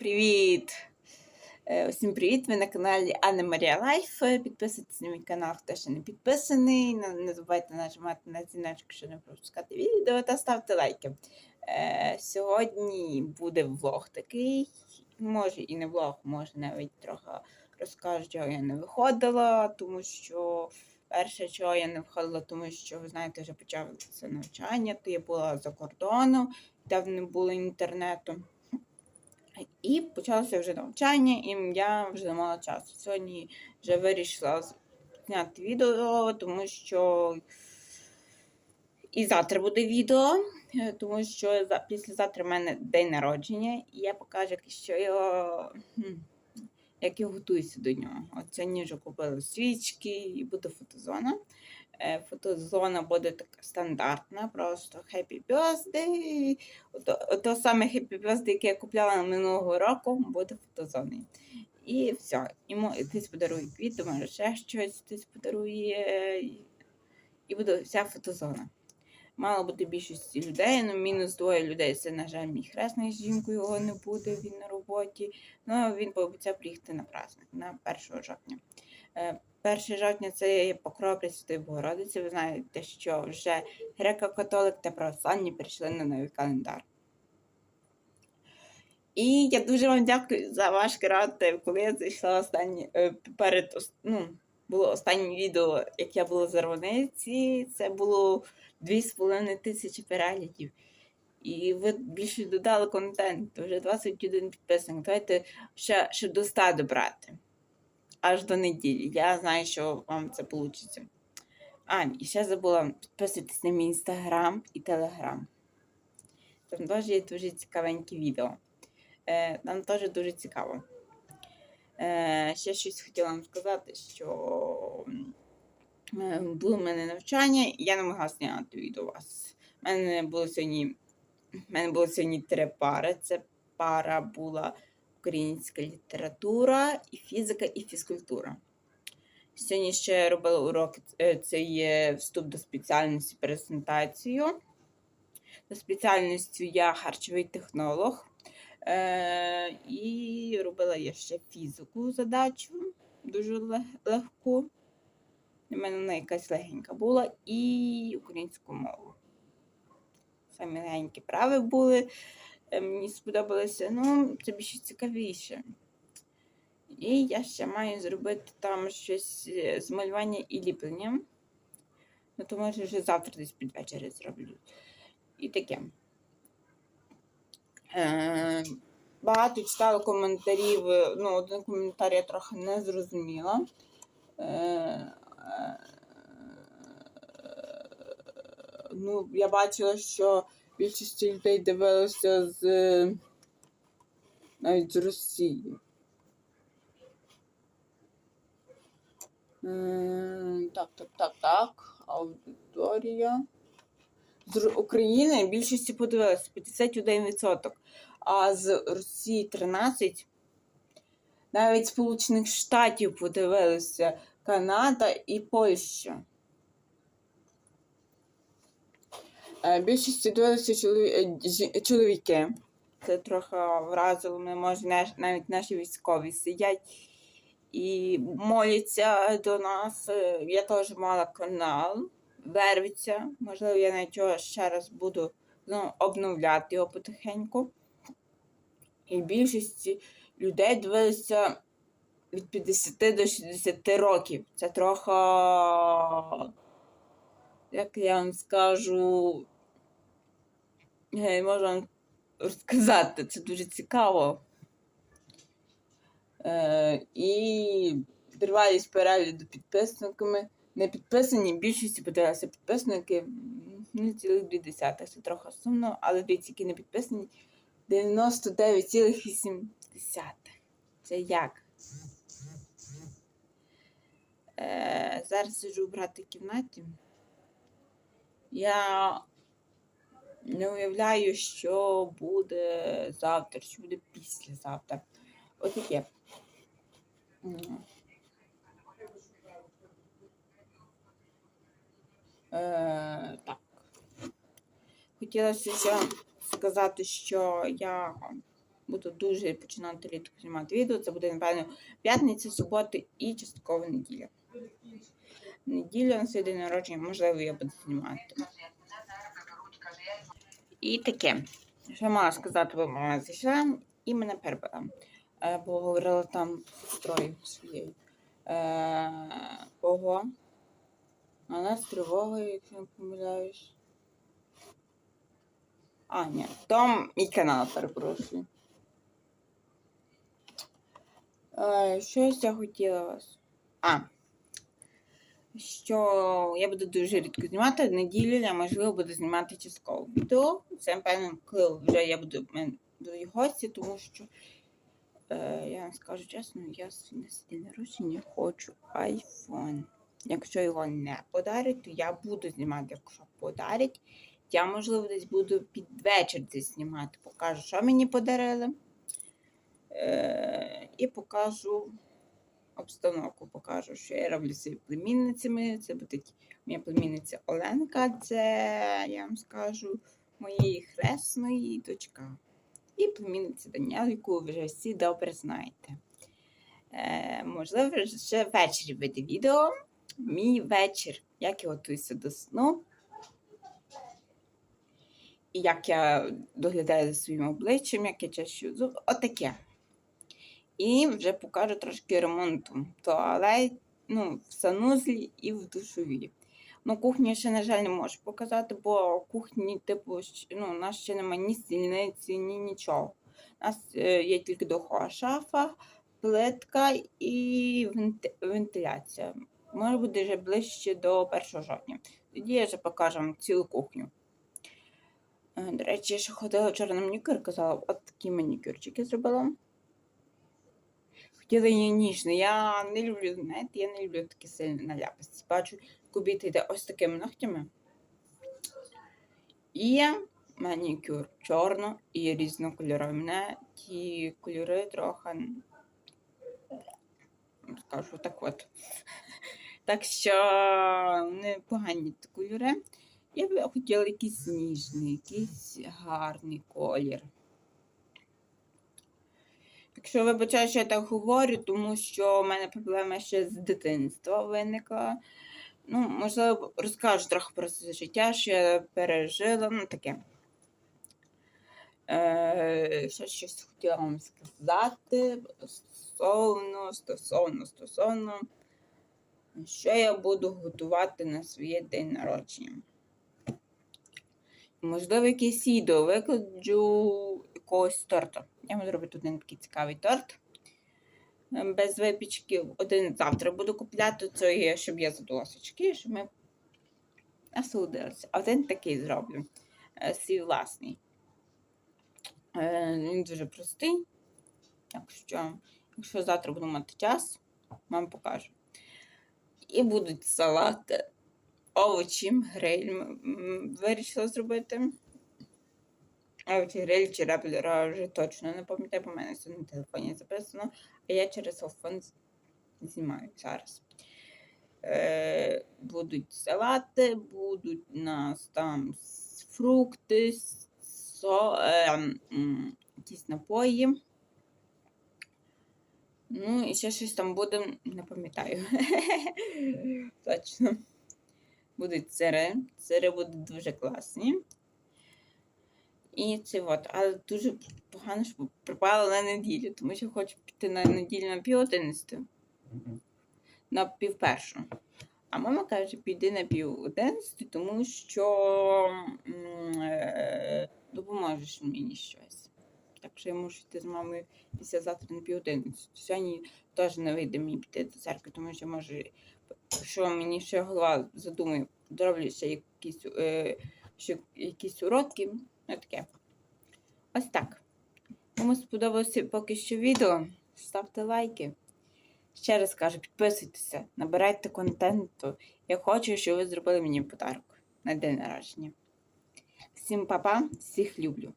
Привіт! Е, Усім привіт! Ви на каналі Анна Марія Лайф. Підписуйтесь на мій канал, хто ще не підписаний. Не забувайте нажимати на дзвіночок, щоб не пропускати відео та ставте лайки. Е, Сьогодні буде влог такий. Може і не влог, може навіть трохи розкажу, чого я не виходила, тому що перше, чого я не виходила, тому що ви знаєте, вже почалося навчання, то я була за кордоном, де не було інтернету. І почалося вже навчання, і я вже не мала часу. Сьогодні вже вирішила зняти відео, тому що і завтра буде відео, тому що післязавтра в мене день народження, і я покажу, що я, як я готуюся до нього. От сьогодні вже купила свічки і буде фотозона. Е, Фотозона буде така стандартна, просто Happy Birthday. Ото, ото саме Happy Birthday, яке я купляла минулого року, буде фотозоною. І все. Йому хтось подарує квіти, може ще щось хтось подарує. і- буде вся фотозона. Мало бути більшості людей, ну мінус двоє людей. Це, на жаль, мій хресний з жінкою його не буде, він на роботі. Ну, він пообіцяв приїхати на праздник на 1 жовтня. Е, 1 жовтня це є покров Пресвятої Богородиці. Ви знаєте, що вже греко-католик та православні перейшли на новий календар. І я дуже вам дякую за ваш креатив. Коли я зайшла останні е, перед ну, було останнє відео, як я була за Ровниці, це було 2,5 тисячі переглядів. І ви більше додали контенту, вже 21 підписник. Давайте ще, ще до 100 добрати. Аж до неділі. Я знаю, що вам це вийде. А, і ще забула підписуйтесь на мій інстаграм і телеграм. Там теж є дуже цікавенькі відео. Е, там теж дуже цікаво. Е, ще щось хотіла вам сказати, що е, було в мене навчання, і я не могла зняти відео вас. У мене було сьогодні, в мене було сьогодні три пари. Це пара була українська література, і фізика, і фізкультура. Сьогодні ще робила уроки. е, Це є вступ до спеціальності презентацію. За спеціальністю я харчовий технолог. Е, і робила я ще фізику задачу, дуже легку. Для мене вона якась легенька була, і українську мову. Самі легенькі прави були. Е, Мені сподобалося, ну, це більше цікавіше. І я ще маю зробити там щось е, з малювання і ліпленням. Ну, то може вже завтра десь під зроблю. І таке. Е, багато читала коментарів. е, Ну, один коментар я трохи не зрозуміла. Е, ну, я бачила, що більшість людей дивилися з навіть з Росії. Е, Так, так, так, так. Аудиторія. З України більшості подивилися 51%, а з Росії 13%. Навіть Сполучених Штатів подивилися Канада і Польща. Е, дивилися чолові- е, чоловіки. Це трохи вразило мене, може, навіть наші військові сидять і моляться до нас. Е, Я теж мала канал, вервиться. Можливо, я навіть його ще раз буду ну, обновляти його потихеньку. І більшості людей дивилися від 50 до 60 років. Це трохи, як я вам скажу, можу розказати, це дуже цікаво. Е, і тривалість перегляду підписниками. Не підписані, більшості подивилися підписники, ну, цілих дві десятих. Це трохи сумно, але дивіться, які не підписані. 99,8. Це як? Е, зараз сиджу в брати кімнаті. Я не уявляю, що буде завтра, що буде післязавтра. Отаке. М. Е, так. Хотілося ще сказати, що я Буду дуже починати рідко знімати відео. Це буде, напевно, п'ятниця, субота і частково неділя. Неділя на свій день народження, можливо, я буду знімати. І таке. Що мала сказати, бо мама зайшла і мене перебила. Е, Бо говорила там з сестрою своєю. Е, Ого. А нас тривога, якщо не помиляюсь. А, ні, там мій канал, перепрошую. Е, Щось я хотіла вас. А. Що я буду дуже рідко знімати. Неділю я, можливо, буду знімати частково відео. Це, напевно, коли вже я буду в будуть гості, тому що е, я вам скажу чесно, я на свій народження хочу iPhone. Якщо його не подарять, то я буду знімати. Якщо подарять, я, можливо, десь буду під вечір десь знімати. Покажу, що мені подарили. Е, і покажу обстановку, покажу, що я роблю зі племінницями. Це буде моя племінниця Оленка, це я вам скажу моєї хресної дочка. І племінниця Даніел, яку ви вже всі добре знаєте. Е, можливо, ще ввечері вийде відео. Мій вечір, як я готуюся до сну. І як я доглядаю за своїм обличчям, як я чащу зуб, отаке. І вже покажу трошки ремонту туалет, ну, в санузлі і в душові. Ну, кухню ще, на жаль, не можу показати, бо кухні, типу, ну, у нас ще немає ні стільниці, ні нічого. У нас е, є тільки духова шафа, плитка і вентиляція. Може буде вже ближче до 1 жовтня. Тоді я вже покажу вам цілу кухню. Е, До речі, я ще ходила вчора на манікюр, казала, от такі манікюрчики зробила. Її. Я не люблю, знаєте, я не люблю такі сильні наляпості. Бачу, кубіт йде ось такими ногтями. І манікюр чорно і різнокольоровий. Мене ті кольори трохи скажу так от. Так що непогані кольори. Я б хотіла якийсь ніжний, якийсь гарний колір. Якщо вибачаю, що я так говорю, тому що в мене проблема ще з дитинства виникла. Ну, можливо, розкажу трохи про це життя, що я пережила, ну таке. Е, ще щось хотіла вам сказати стосовно, стосовно, стосовно, що я буду готувати на своє день народження. Можливо, якийсь відео викладу якогось торту. Я буду робити один такий цікавий торт. Без випічки. Один завтра буду купляти, це є, щоб я задула свічки, щоб ми насолодилися. Один такий зроблю. Свій власний. Він дуже простий. Так що, якщо завтра буду мати час, вам покажу. І будуть салати, овочі, гриль. Вирішила зробити. Овочі, гриль чи реплера вже точно не пам'ятаю, бо в мене все на телефоні записано, а я через телефон знімаю зараз. Е, будуть салати, будуть у нас там фрукти, со, е, м, якісь напої. Ну, і ще щось там буде, не пам'ятаю. Точно. Будуть сири. Сири будуть дуже класні. І це от, але дуже погано, що припало на неділю, тому що хочу піти на неділю на пів одинадцяту, на пів першу. А мама каже, піди на пів одинадцяту, тому що е, допоможеш мені щось. Так що я можу йти з мамою післязавтра на пів одинадцяту. Сьогодні теж не вийде мені піти до церкви, тому що може, що мені ще голова задумує, зроблю ще якісь, е, якісь уроки. Ну, таке. Ось так. Кому сподобалося поки що відео, ставте лайки. Ще раз кажу, підписуйтеся, набирайте контенту. Я хочу, щоб ви зробили мені подарок на день народження. Всім па-па, всіх люблю.